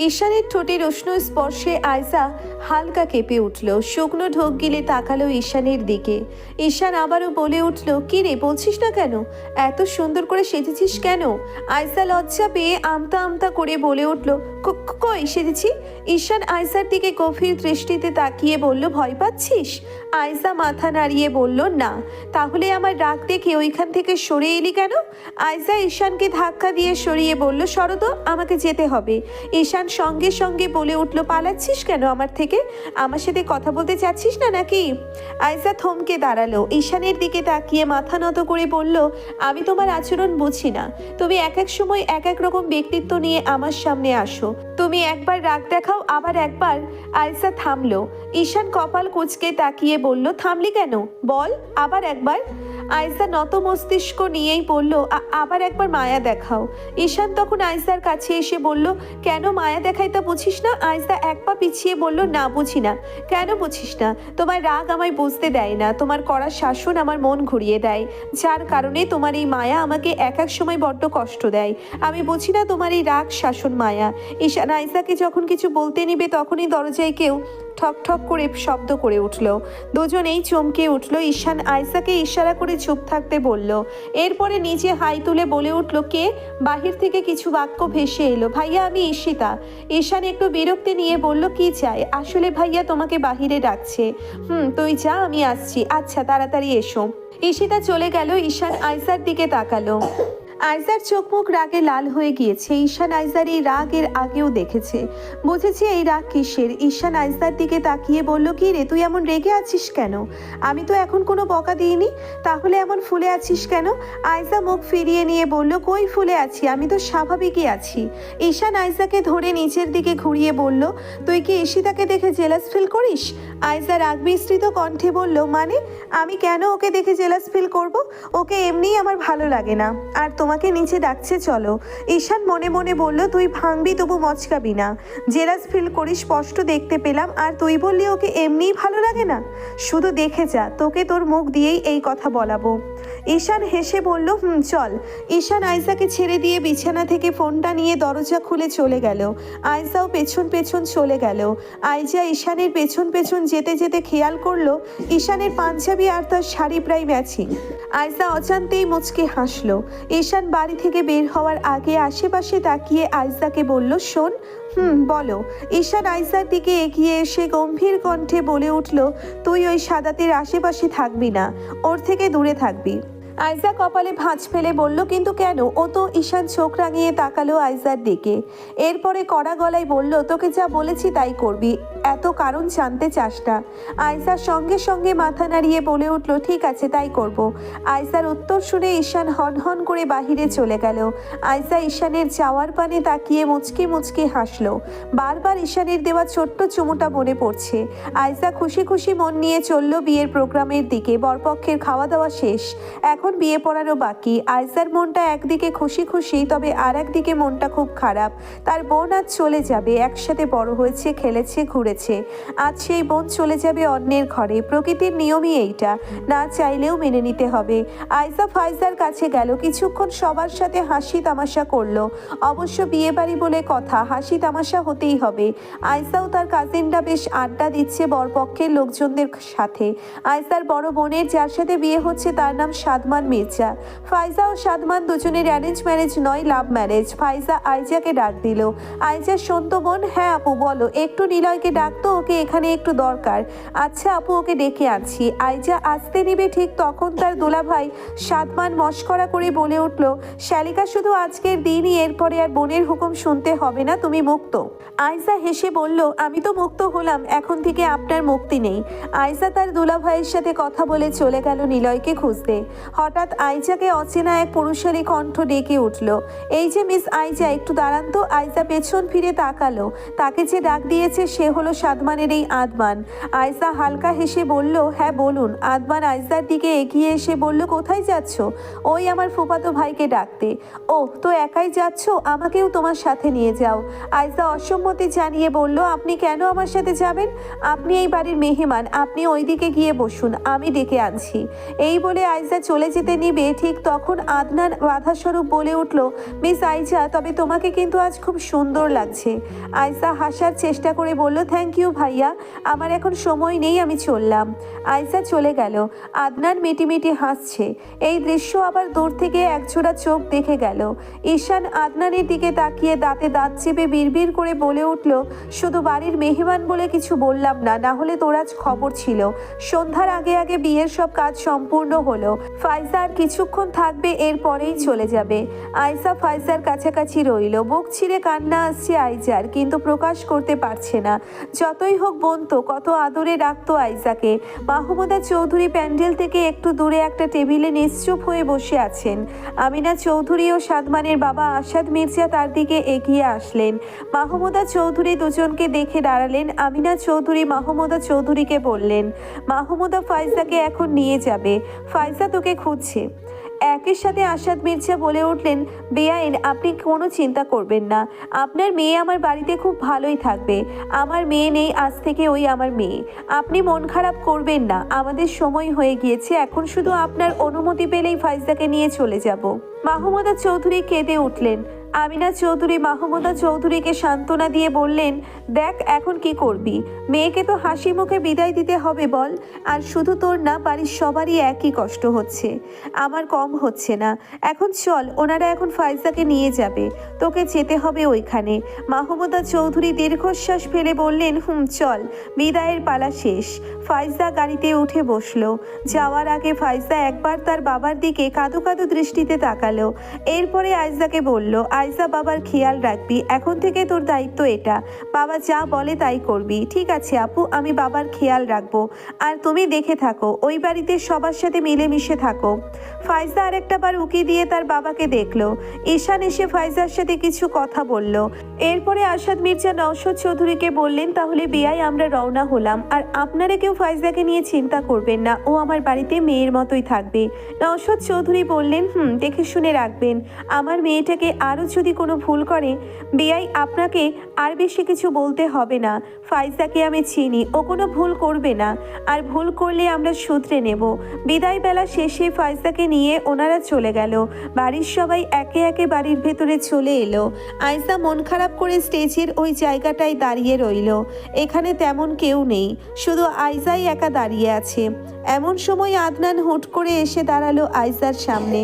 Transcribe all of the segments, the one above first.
ঈশানের ঠোঁটের উষ্ণ স্পর্শে আয়সা হালকা কেঁপে উঠল। শুকনো ঢোক গিলে তাকালো ঈশানের দিকে। ঈশান আবারও বলে উঠল, কি রে, বলছিস না কেন? এত সুন্দর করে সেজেছিস কেন? আয়সা লজ্জা পেয়ে আমতা আমতা করে বলে উঠল, "ক- ক- কই সেজেছি? ঈশান আয়সার দিকে গভীর দৃষ্টিতে তাকিয়ে বলল, ভয় পাচ্ছিস? আয়সা মাথা নাড়িয়ে বলল, না। তাহলে আমার রাগ দেখে ওইখান থেকে সরে এলি কেন? আয়সা ঈশানকে ধাক্কা দিয়ে সরিয়ে বলল সরদ আমাকে যেতে হবে। ঈশান সঙ্গে সঙ্গে বলে উঠল, পালাচ্ছিস কেন আমার থেকে? আমার সাথে কথা বলতে চাচ্ছিস না নাকি? আয়সা থমকে দাঁড়াল, ঈশানের দিকে তাকিয়ে মাথা নত করে বলল, আমি তোমার আচরণ বুঝি না। তুমি এক এক সময় এক এক রকম ব্যক্তিত্ব নিয়ে আমার সামনে আসো। তুমি একবার রাগ দেখাও, আবার একবার। আয়সা থামলো, ঈশান কপাল কুচকে তাকিয়ে বলল, থামলি কেন? বল, আবার একবার। আয়সা নত মস্তিষ্ক নিয়েই বলল আবার একবার মায়া দেখাও। ঈশান তখন আয়সার কাছে এসে বলল, কেন মায়া দেখাই তা বুঝিস না? আয়সা এক পা পিছিয়ে বলল, না বুঝি না। কেন বুঝিস না? তোমার রাগ আমায় বুঝতে দেয় না। তোমার করা শাসন আমার মন ঘুরিয়ে দেয়। যার কারণে তোমার এই মায়া আমাকে এক এক সময় বড্ড কষ্ট দেয়। আমি বুঝি না তোমার এই রাগ, শাসন, মায়া। ঈশান আয়সাকে যখন কিছু বলতে নিবে তখনই দরজায় কেউ ঠক ঠক করে শব্দ করে উঠল। দুজনেই চমকে উঠল। ঈশান আয়সাকে ইশারা করে চুপ থাকতে বলল। এরপরে নিচে হাই তুলে বলে উঠল, কে? বাহির থেকে কিছু বাক্য ভেসে এলো। ভাইয়া, আমি ঈশিতা। ঈশান একটু বিরক্তি নিয়ে বলল, কি চাই? আসলে ভাইয়া তোমাকে বাহিরে ডাকছে। হুম, তুই যা, আমি আসছি। আচ্ছা তাড়াতাড়ি এসো। ঈশিতা চলে গেল। ঈশান আয়সার দিকে তাকালো। আইজার চোখমুখ রাগে লাল হয়ে গিয়েছে। ঈশান আইজার এই রাগ এর আগেও দেখেছে। বুঝেছি এই রাগ কিসের? ঈশান আইজার দিকে তাকিয়ে বলল, কি রে, তুই এমন রেগে আছিস কেন? আমি তো এখন কোনো বকা দিইনি। তাহলে এমন ফুলে আছিস কেন? আইজা মুখ ফিরিয়ে নিয়ে বলল, কই ফুলে আছি? আমি তো স্বাভাবিকই আছি। ঈশান আইজাকে ধরে নিচের দিকে ঘুরিয়ে বলল, তুই কি ঈশিতাকে দেখে জেলাস ফিল করিস? আইজা রাগ বিস্তৃত কণ্ঠে বলল মানে? আমি কেন ওকে দেখে জেলাস ফিল করব? ওকে এমনিই আমার ভালো লাগে না। আর তোমাকে নিচে ডাকছে, চলো। ঈশান মনে মনে বলল, তুই ভাঙবি, তবু মচকাবি না। জেলাস ফিল করি স্পষ্ট দেখতে পেলাম, আর তুই বললি ওকে এমনিই ভালো লাগে না? শুধু দেখে যা, তোকে তোর মুখ দিয়েই এই কথা বলাবো। ঈশান হেসে বলল, হুম, চল। ঈশান আয়সাকে ছেড়ে দিয়ে বিছানা থেকে ফোনটা নিয়ে দরজা খুলে চলে গেল। আয়সাও পেছন পেছন চলে গেল। আয়জা ঈশানের পেছন পেছন যেতে যেতে খেয়াল করল, ঈশানের পাঞ্জাবি আর তার শাড়ি প্রায় ম্যাচিং আয়সা অজান্তেই মুচকে হাসলো। ঈশান বাড়ি থেকে বের হওয়ার আগে আশেপাশে তাকিয়ে আয়সাকে বলল, শোন হুম, বলো। ঈশান আয়সার দিকে এগিয়ে এসে গম্ভীর কণ্ঠে বলে উঠল, তুই ওই সাদাতের আশেপাশে থাকবি না, ওর থেকে দূরে থাকবি। আইজা কপালে ভাঁজ ফেলে বলল, কিন্তু কেন? ও তো ঈশান চোখ রাঙিয়ে তাকালো আইজার দিকে। এরপরে কড়া গলায় বলল, তোকে যা বলেছি তাই করবি। এত কারণ জানতে চাস না। আয়সার সঙ্গে সঙ্গে মাথা নাড়িয়ে বলে উঠল, ঠিক আছে, তাই করব। আয়সার উত্তর শুনে ঈশান হন হন করে বাহিরে চলে গেল। আয়সা ঈশানের যাওয়ার পানে তাকিয়ে মুচকি মুচকি হাসল। বারবার ঈশানের দেওয়া ছোট্ট চুমুটা মনে পড়ছে। আয়সা খুশি খুশি মন নিয়ে চলল বিয়ের প্রোগ্রামের দিকে। বরপক্ষের খাওয়া দাওয়া শেষ। এখন বিয়ে পড়ারও বাকি। আয়সার মনটা একদিকে খুশি খুশি, তবে আর একদিকে মনটা খুব খারাপ। তার বোন আজ চলে যাবে, একসাথে বড় হয়েছে, খেলেছে ঘুরেছে আজ সেই বোন চলে যাবে অন্যের ঘরে। প্রকৃতির নিয়মই এইটা। না চাইলেও মেনে নিতে হবে। আয়সা ফাইজার কাছে গেল। কিছুক্ষণ সবার সাথে হাসি তামাশা করল। অবশ্য বিয়ে বাড়ি বলে কথা, হাসি তামাশা হতেই হবে। আয়সাও তার কাজিনরা বেশ আড্ডা দিচ্ছে বরপক্ষের লোকজনদের সাথে। আয়সার বড় বোনের যার সাথে বিয়ে হচ্ছে তার নাম সাদমান মির্জা। ফাইজা ও সাদমান দুজনের অ্যারেঞ্জ ম্যারেজ নয় লাভ ম্যারেজ ফাইজা আইজাকে ডাক দিল। আইজা সন্ত বোন হ্যাঁ আপু, বলো। একটু নিলয়কে ডাকতো ওকে এখানে একটু দরকার। আচ্ছা আপু, ওকে ডেকে আনছি। আইজা আসতে নিবে ঠিক তখন তার দোলাভাই সাদমান মস্করা করে বলে উঠল শালিকা শুধু আজকের দিনই এরপরে আর বোনের হুকুম শুনতে হবে না, তুমি মুক্ত। আয়সা হেসে বলল, আমি তো মুক্ত হলাম, এখন থেকে আপনার মুক্তি নেই। আয়সা তার দুলাভাইয়ের সাথে কথা বলে চলে গেল নিলয়কে খুঁজতে। হঠাৎ আইজাকে অচেনা এক পুরুষালী কণ্ঠ ডেকে উঠল, এই যে মিস আইজা, একটু দাঁড়ান তো। আইজা পেছন ফিরে তাকালো, তাকে যে ডাক দিয়েছে সে হলো সাদমানের এই আদমান। আয়সা হালকা হেসে বলল হ্যাঁ বলুন, আদমান আয়সার দিকে এগিয়ে এসে বলল, কোথায় যাচ্ছ? ওই আমার ফুপাতো ভাইকে ডাকতে। ও তো একাই যাচ্ছ? আমাকেও তোমার সাথে নিয়ে যাও। আয়সা অসম্মতি জানিয়ে বলল, আপনি কেন আমার সাথে যাবেন? আপনি এই বাড়ির মেহমান, আপনি ওইদিকে গিয়ে বসুন, আমি ডেকে আনছি। এই বলে আয়সা চলে যেতে নিবে, ঠিক তখন আদনান বাধাস্বরূপ বলে উঠল, মিস আইজা, তবে তোমাকে কিন্তু আজ খুব সুন্দর লাগছে। আয়সা হাসার চেষ্টা করে বলল, থ্যাংক ইউ ভাইয়া। আমার এখন সময় নেই, আমি চললাম। আয়সা চলে গেল। আদনান মিটিমিটি হাসছে। এই দৃশ্য আবার দূর থেকে একজোড়া চোখ দেখে গেল। ঈশান আদনানের দিকে তাকিয়ে দাঁতে দাঁত চেপে বিড়বিড় করে বলে উঠল, শুধু বাড়ির মেহমান বলে কিছু বললাম না না হলে তোর আজ খবর ছিল। সন্ধ্যার আগে আগে বিয়ের সব কাজ সম্পূর্ণ হলো। ফাইজা আর কিছুক্ষণ থাকবে এরপরেই চলে যাবে। আয়সা ফাইজার কাছাকাছি রইল। বুক ছিঁড়ে কান্না আসছে আইজার, কিন্তু প্রকাশ করতে পারছে না। যতই হোক বনতো কত আদরে রাখতো আইজাকে। মাহমুদা চৌধুরী প্যান্ডেল থেকে একটু দূরে একটা টেবিলে নিশ্চুপ হয়ে বসে আছেন। আমিনা চৌধুরী ও সাদমানের বাবা আসাদ মির্জা তার দিকে এগিয়ে আসলেন। মাহমুদা চৌধুরী দুজনকে দেখে দাঁড়ালেন। আমিনা চৌধুরী মাহমুদা চৌধুরীকে বললেন, মাহমুদা ফাইজাকে এখন নিয়ে যাবে। ফাইজা তোকে খুঁজছে। একের সাথে আসাদ মির্জা বলে উঠলেন, বেআইন, আপনি কোনো চিন্তা করবেন না। আপনার মেয়ে আমার বাড়িতে খুব ভালোই থাকবে। আমার মেয়ে নেই, আজ থেকে ওই আমার মেয়ে। আপনি মন খারাপ করবেন না। আমাদের সময় হয়ে গিয়েছে, এখন শুধু আপনার অনুমতি পেলেই ফাইজাকে নিয়ে চলে যাব। মাহমুদা চৌধুরী কেঁদে উঠলেন। আমিনা চৌধুরী, মাহমুদা চৌধুরীকে সান্ত্বনা দিয়ে বললেন, দেখ এখন কি করবি? মেয়েকে তো হাসি মুখে বিদায় দিতে হবে বল, আর শুধু তোর না, বাড়ির সবারই একই কষ্ট হচ্ছে। আমার কম হচ্ছে না। এখন চল, ওনারা এখন ফাইজাকে নিয়ে যাবে। তোকে যেতে হবে ওইখানে। মাহমুদা চৌধুরী দীর্ঘশ্বাস ফেলে বললেন, হুম, চল। বিদায়ের পালা শেষ। ফাইজা গাড়িতে উঠে বসল। যাওয়ার আগে ফাইজা একবার তার বাবার দিকে কাঁদো কাদো দৃষ্টিতে তাকালো। এরপরে আইজাকে বলল, আইজা, বাবার খেয়াল রাখবি। এখন থেকে তোর দায়িত্ব এটা। বাবা যা বলে তাই করবি। ঠিক আছে আপু, আমি বাবার খেয়াল রাখব। আর তুমি দেখে থাকো, ওই বাড়িতে সবার সাথে মিলেমিশে থাকো। ফাইজা আরেকটা বার উকি দিয়ে তার বাবাকে দেখল। ঈশান এসে ফাইজার সাথে কিছু কথা বলল। এরপরে আসাদ মির্জা নওশদ চৌধুরীকে বললেন, তাহলে বিয়াই আমরা রওনা হলাম। আর আপনারা কেউ ফাইজাকে নিয়ে চিন্তা করবেন না। ও আমার বাড়িতে মেয়ের মতোই থাকবে। নওশদ চৌধুরী বললেন, হুম, দেখে শুনে রাখবেন। আমার মেয়েটাকে আরও যদি কোনো ভুল করে, বেআই আপনাকে আর বেশি কিছু বলতে হবে না। ফাইজাকে আমি চিনি, ও কোনো ভুল করবে না। আর ভুল করলে আমরা শুধরে নেব। বিদায় বেলা শেষে ফাইজাকে নিয়ে ওনারা চলে গেল। বাড়ির সবাই একে একে বাড়ির ভেতরে চলে এলো। আয়সা মন খারাপ করে স্টেজের ওই জায়গাটায় দাঁড়িয়ে রইল। এখানে তেমন কেউ নেই। শুধু আইজাই একা দাঁড়িয়ে আছে। এমন সময় আদনান হুট করে এসে দাঁড়াল আইজার সামনে।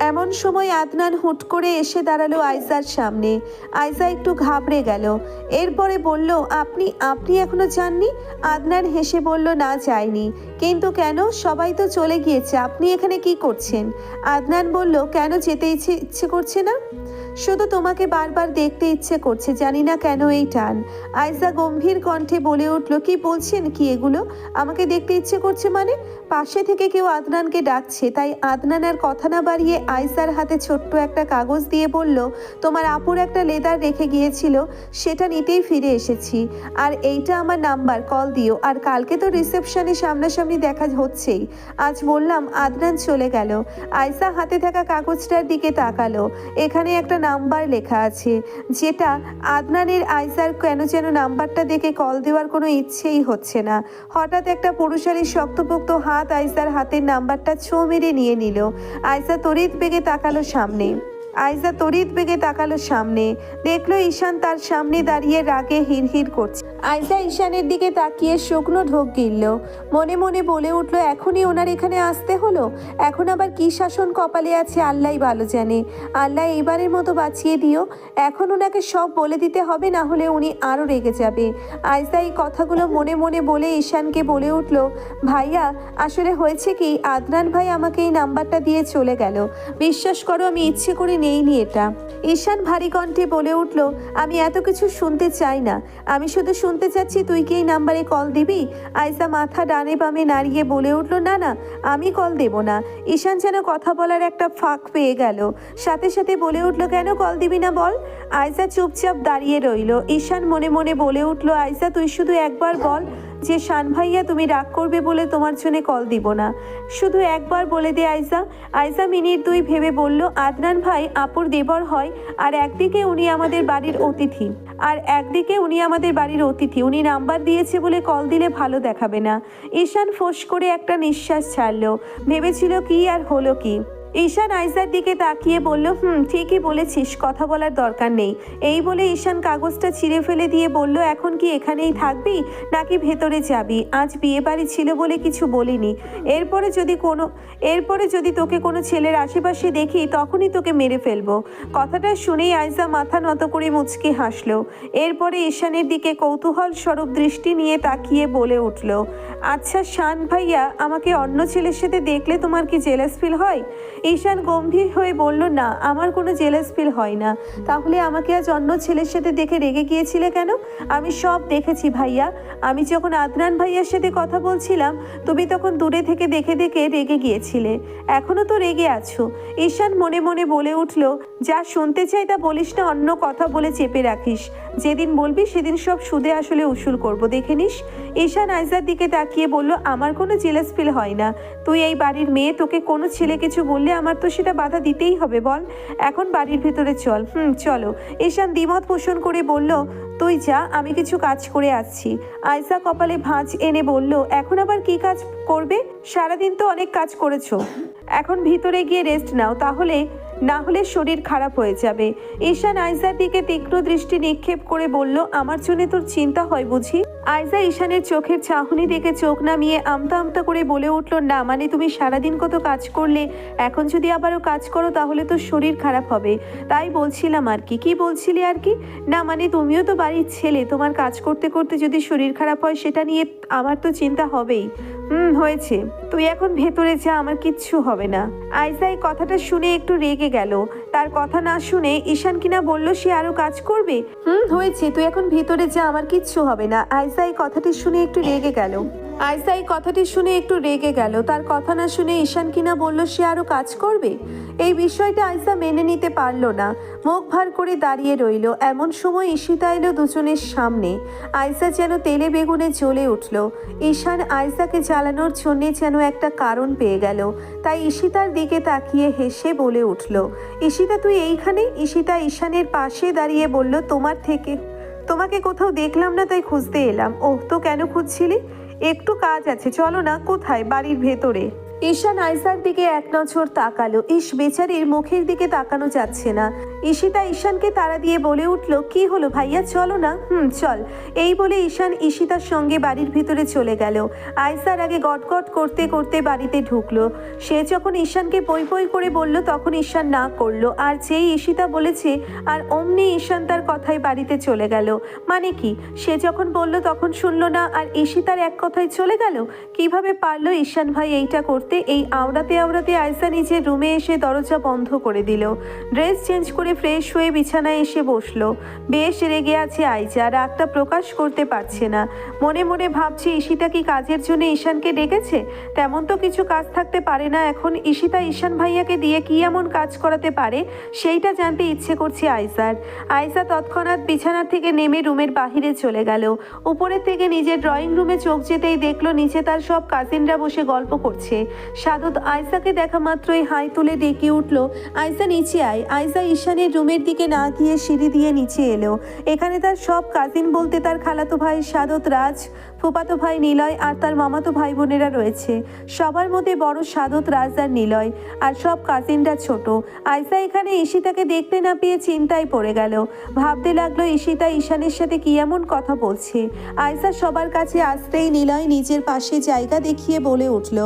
এমন সময় আদনান হুট করে এসে দাঁড়াল আইজার সামনে। আইজা একটু ঘাবড়ে গেল। এরপরে বলল, আপনি আপনি এখনও যাননি? আদনান হেসে বলল, না যায়নি কিন্তু কেন? সবাই তো চলে গিয়েছে। আপনি এখানে কি করছেন? আদনান বলল, কেন যেতে ইচ্ছে ইচ্ছে করছে না? শুধু তোমাকে বারবার দেখতে ইচ্ছে করছে, জানি না কেন এই টান। আইজা গম্ভীর কণ্ঠে বলে উঠল, কি বলছেন কি এগুলো? আমাকে দেখতে ইচ্ছে করছে মানে? পাশে থেকে কেউ আদনানকে ডাকছে, তাই আদনান আর কথা না বাড়িয়ে আইসার হাতে ছোট্ট একটা কাগজ দিয়ে বলল, তোমার আপুর একটা লেদার রেখে গিয়েছিল, সেটা নিতেই ফিরে এসেছি। আর এইটা আমার নাম্বার, কল দিও। আর কালকে তো রিসেপশনে সামনাসামনি দেখা হচ্ছেই। আজ বললাম, আদনান চলে গেল। আয়সা হাতে থাকা কাগজটার দিকে তাকালো। এখানে একটা নাম্বার লেখা আছে। যেটা আদনানের আইসার কেন যেন নাম্বারটা দেখে কল দেওয়ার কোনো ইচ্ছেই হচ্ছে না। হঠাৎ একটা পুরুষালীর শক্তপোক্ত হাত আইসার হাতের নাম্বারটা ছো মেরে নিয়ে নিল। আইসা তড়িৎ বেগে তাকালো সামনে। আইসা তড়িৎ বেগে তাকালো সামনে। দেখল ঈশান তার সামনে দাঁড়িয়ে রাগে হিরহির করছে। আয়সা ঈশানের দিকে তাকিয়ে শুকনো ঢোক গিলল। মনে মনে বলে উঠল, এখনই ওনার এখানে আসতে হলো? এখন আবার কি শাসন কপালে আছে আল্লাহ ভালো জানে। আল্লাহ এইবারের মতো বাঁচিয়ে দিও। এখন ওনাকে সব বলে দিতে হবে, না হলে উনি আরও রেগে যাবে। আয়সা এই কথাগুলো মনে মনে বলে ঈশানকে বলে উঠল, ভাইয়া, আসলে হয়েছে কি, আদনান ভাই আমাকে এই নাম্বারটা দিয়ে চলে গেল। বিশ্বাস করো, আমি ইচ্ছে করে নেইনি এটা। ঈশান ভারী কণ্ঠে বলে উঠল, আমি এত কিছু শুনতে চাই না। আমি শুধু শুনতে চাচ্ছি, তুই কি এই নাম্বারে কল দিবি? আয়সা মাথা ডানে বামে নাড়িয়ে বলে উঠল, না না, আমি কল দেব না। ঈশান যেন কথা বলার একটা ফাঁক পেয়ে গেল। সাথে সাথে বলে উঠল, কেন কল দিবি না বল? আয়সা চুপচাপ দাঁড়িয়ে রইল। ঈশান মনে মনে বলে উঠল আয়সা তুই শুধু একবার বল যে শান ভাইয়া তুমি রাগ করবে বলে তোমার জন্য কল দিব না। শুধু একবার বলে দে আয়সা আয়সা মিনিট দুই ভেবে বলল, আদনান ভাই, আপুর দেবর হয়, আর একদিকে উনি আমাদের বাড়ির অতিথি। আর একদিকে উনি আমাদের বাড়ির অতিথি। উনি নাম্বার দিয়েছে বলে কল দিলে ভালো দেখাবে না। ঈশান ফোঁস করে একটা নিঃশ্বাস ছাড়লো। ভেবেছিল কি আর হলো কি। ঈশান আইজার দিকে তাকিয়ে বলল, হুম, ঠিকই বলেছিস, কথা বলার দরকার নেই। এই বলে ঈশান কাগজটা ছিঁড়ে ফেলে দিয়ে বলল, এখন কি এখানেই থাকবি, নাকি ভেতরে যাবি? আজ বিয়ে বাড়ি ছিল বলে কিছু বলিনি। এরপরে যদি কোনো, এরপরে যদি তোকে কোনো ছেলের আশেপাশে দেখি, তখনই তোকে মেরে ফেলব। কথাটা শুনেই আইজা মাথা নত করে মুচকি হাসল। এরপরে ঈশানের দিকে কৌতূহল স্বরূপ দৃষ্টি নিয়ে তাকিয়ে বলে উঠল আচ্ছা শান ভাইয়া, আমাকে অন্য ছেলের সাথে দেখলে তোমার কি জেলাস ফিল হয়? ঈশান গম্ভীর হয়ে বলল, না, আমার কোনো জেলাস ফিল হয় না। তাহলে আমাকে আজ অন্য ছেলের সাথে দেখে রেগে গিয়েছিলে কেন? আমি সব দেখেছি ভাইয়া। আমি যখন আদনান ভাইয়ার সাথে কথা বলছিলাম, তুমি তখন দূরে থেকে দেখে দেখে রেগে গিয়েছিলে। এখনও তো রেগে আছো। ঈশান মনে মনে বলে উঠল, যা শুনতে চাই তা বলিস না, অন্য কথা বলে চেপে রাখিস। যেদিন বলবি সেদিন সব সুদে আসলে উসুল করব, দেখে নিস। ঈশান আইজার দিকে তাকিয়ে বলল, আমার কোনো জেলাস ফিল হয় না। তুই এই বাড়ির মেয়ে, তোকে কোনো ছেলে কিছু বললে আমার তো সেটা বাধা দিতেই হবে, বল। এখন বাড়ির ভিতরে চল। হুম, চলো। ঈশান দ্বিমত পোষণ করে বলল, তুই যা, আমি কিছু কাজ করে আসছি। আয়সা কপালে ভাঁজ এনে বলল, এখন আবার কি কাজ করবে? সারাদিন তো অনেক কাজ করেছ। এখন ভিতরে গিয়ে রেস্ট নাও, তাহলে না হলে শরীর খারাপ হয়ে যাবে। ঈশান আইজার দিকে তীক্ষ্ণ দৃষ্টি নিক্ষেপ করে বলল, আমার জন্য তোর চিন্তা হয় বুঝি? আয়সা ঈশানের চোখের চাহনি দেখে চোখ নামিয়ে আমতা আমতা করে বলে উঠল, না মানে তুমি সারাদিন কত কাজ করলে? এখন যদি আবারও কাজ করো তাহলে তো শরীর খারাপ হবে। তাই বলছিলাম আর কি। কি বলছিলে আর কি? না মানে তুমিও তো বাড়ির ছেলে, তোমার কাজ করতে করতে যদি শরীর খারাপ হয় সেটা নিয়ে আমার তো চিন্তা হবেই। হুম, হয়েছে। তুই এখন ভেতরে যা, আমার কিচ্ছু হবে না। আইসা এই কথাটা শুনে একটু রেগে গেল। তার কথা না শুনে ঈশান কিনা বলল, সে আরও কাজ করবে? হুম, হয়েছে। তুই এখন ভেতরে যা, আমার কিচ্ছু হবে না। আইসা এই কথাটি শুনে একটু রেগে গেল। আয়সা এই কথাটি শুনে একটু রেগে গেল। তার কথা না শুনে ঈশান কিনা বলল, সে আরও কাজ করবে? এই বিষয়টা আয়সা মেনে নিতে পারল না। মুখ ভার করে দাঁড়িয়ে রইল। এমন সময় ঈশিতা এলো দুজনের সামনে। আয়সা যেন তেলে বেগুনে জ্বলে উঠল। ঈশান আয়সাকে জ্বালানোর জন্যে যেন একটা কারণ পেয়ে গেল। তাই ঈশিতার দিকে তাকিয়ে হেসে বলে উঠল, ঈশিতা, তুই এইখানে ঈশিতা ঈশানের পাশে দাঁড়িয়ে বলল, তোমার থেকে তোমাকে কোথাও দেখলাম না, তাই খুঁজতে এলাম। ওহ, তো কেন খুঁজছিলি? একটু কাজ আছে, চলো না, কোথায়? বাড়ির ভেতরে। ঈশান আইসার দিকে এক নজর তাকালো। ইস, বেচারির মুখের দিকে তাকানো যাচ্ছে না। ঈশিতা ঈশানকে তাড়া দিয়ে বলে উঠল, কি হলো ভাইয়া? চলো না। হুম, চল। এই বলে ঈশান ঈশিতার সঙ্গে বাড়ির ভিতরে চলে গেল। আইসার আগে গটগট করতে করতে বাড়িতে ঢুকলো। সে যখন ঈশানকে পই পই করে বলল, তখন ঈশান না করল। আর যেই ঈশিতা বলেছে, আর অমনি ঈশান তার কথায় বাড়িতে চলে গেল। মানে কি? সে যখন বলল, তখন শুনলো না, আর ঈশিতার এক কথায় চলে গেল? কীভাবে পারল ঈশান ভাই এইটা করতে? এই আওড়াতে আওড়াতে আয়সা নিজের রুমে এসে দরজা বন্ধ করে দিল। ড্রেস চেঞ্জ করে ফ্রেশ হয়ে বিছানায় এসে বসল। বেশ রেগে আছে আইজা রাগটা প্রকাশ করতে পারছে না। মনে মনে ভাবছে, ঈশিতা কি কাজের জন্য ঈশানকে ডেকেছে? তেমন তো কিছু কাজ থাকতে পারে না এখন। ঈশিতা ঈশান ভাইয়াকে দিয়ে কি এমন কাজ করাতে পারে, সেইটা জানতে ইচ্ছে করছে আইসার আইসা তৎক্ষণাৎ বিছানা থেকে নেমে রুমের বাহিরে চলে গেল। উপরের থেকে নিজের ড্রয়িং রুমে চোখ যেতেই দেখল, নিচে তার সব কাজিনরা বসে গল্প করছে। সাদত আয়সাকে দেখা মাত্রই হাই তুলে ডেকে উঠল। আয়সা নিচে আয়। আয়সা ঈশানের রুমের দিকে না গিয়ে সিঁড়ি দিয়ে নিচে এলো। এখানে তার সব কাজিন বলতে তার খালাতো ভাই সাদত রাজ ফুপাতো ভাই নিলয় আর তার মামাতো ভাই বোনেরা রয়েছে। সবার মধ্যে বড় সাদত রাজ আর নিলয় আর সব কাজিনরা ছোট। আয়সা এখানে ঈশিতাকে দেখতে না পেয়ে চিন্তায় পড়ে গেল। ভাবতে লাগল ঈশিতা ঈশানের সাথে কি এমন কথা বলছে। আয়সা সবার কাছে আসতেই নিলয় নিজের পাশে জায়গা দেখিয়ে বলে উঠল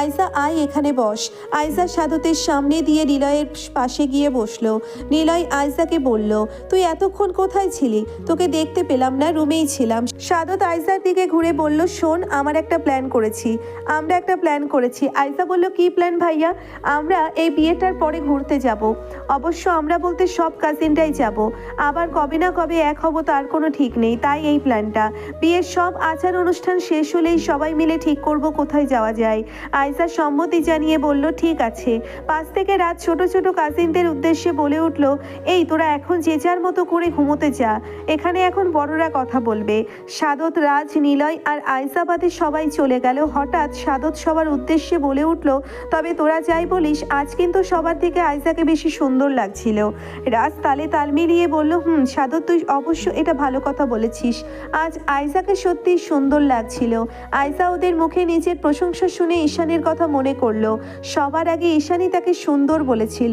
আয়সা আয় এখানে বস। আয়সা সাদতের সামনে দিয়ে নিলয়ের পাশে গিয়ে বসল। নিলয় আয়সাকে বলল, তুই এতক্ষণ কোথায় ছিলি? তোকে দেখতে পেলাম না, রুমেই ছিলাম। সাদত আয়সার দিকে ঘুরে বলল, শোন, আমার একটা প্ল্যান করেছি। আমরা একটা প্ল্যান করেছি। আয়সা বলল, কি প্ল্যান ভাইয়া? আমরা এই বিয়েটার পরে ঘুরতে যাব। অবশ্য আমরা বলতে সব কাজিনটাই যাব। আবার কবে না কবে এক হব তার কোনো ঠিক নেই, তাই এই প্ল্যানটা বিয়ের সব আচার অনুষ্ঠান শেষ হলেই সবাই মিলে ঠিক করব কোথায় যাওয়া যায়। আয়সা সম্মতি জানিয়ে বলল, ঠিক আছে। পাঁচ থেকে রাত ছোট ছোট কাজিনদের উদ্দেশ্যে বলে উঠল এই তোরা এখন যে যার মতো করে ঘুমোতে যা। এখানে এখন বড়রা কথা বলবে। সাদত রাজ, নিলয় আর আয়সাবাদে সবাই চলে গেল। হঠাৎ সাদত সবার উদ্দেশ্যে বলে উঠল, তবে তোরা যাই বলিস, আজ কিন্তু সবার থেকে আয়সাকে বেশি সুন্দর লাগছিল। রাজ তালে তাল মিলিয়ে বলল, হুম, সাদত, তুই অবশ্য এটা ভালো কথা বলেছিস। আজ আয়সাকে সত্যি সুন্দর লাগছিল। আয়সা ওদের মুখে নিজের প্রশংসা শুনে ঈশানের কথা মনে করল। সবার আগে ঈশানই তাকে সুন্দর বলেছিল।